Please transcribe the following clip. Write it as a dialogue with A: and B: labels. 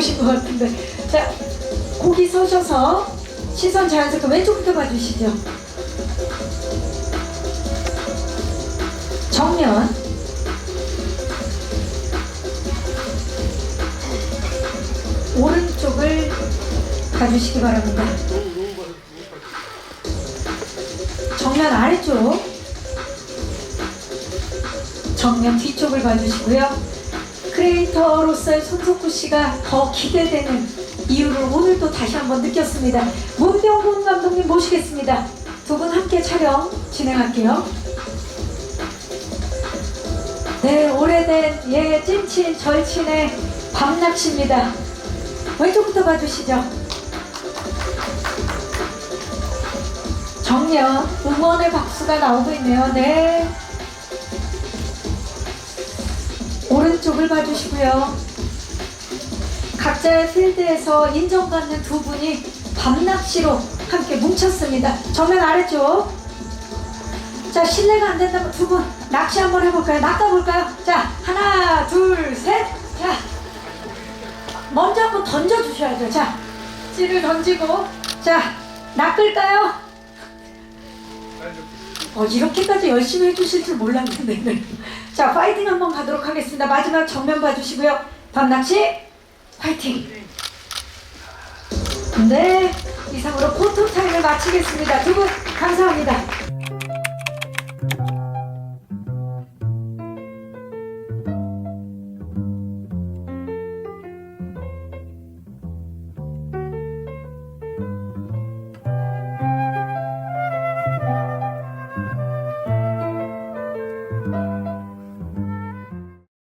A: 오신 것 같은데. 자, 거기 서셔서 시선 자연스럽게 왼쪽부터 봐주시죠. 정면. 오른쪽을 봐주시기 바랍니다. 정면 아래쪽. 정면 뒤쪽을 봐주시고요. 크리에이터로서의 손석구 씨가 더 기대되는 이유를 오늘 또 다시 한번 느꼈습니다. 문병곤 감독님 모시겠습니다. 두 분 함께 촬영 진행할게요. 네, 오래된 예 찐친 절친의 밤낚시입니다. 왼쪽부터 봐주시죠. 정면 응원의 박수가 나오고 있네요. 네. 오른쪽을 봐주시고요. 각자의 필드에서 인정받는 두 분이 밤낚시로 함께 뭉쳤습니다. 정면 아래쪽. 자, 실례가 안 된다면 두 분 낚시 한번 해볼까요? 낚아볼까요? 자, 하나, 둘, 셋. 자, 먼저 한번 던져주셔야죠. 자, 찌를 던지고. 자, 낚을까요? 어, 이렇게까지 열심히 해주실 줄 몰랐는데. 네. 자, 파이팅 한번 가도록 하겠습니다. 마지막 정면 봐주시고요. 밤낚시 파이팅! 네, 이상으로 포토 타임을 마치겠습니다. 두 분 감사합니다.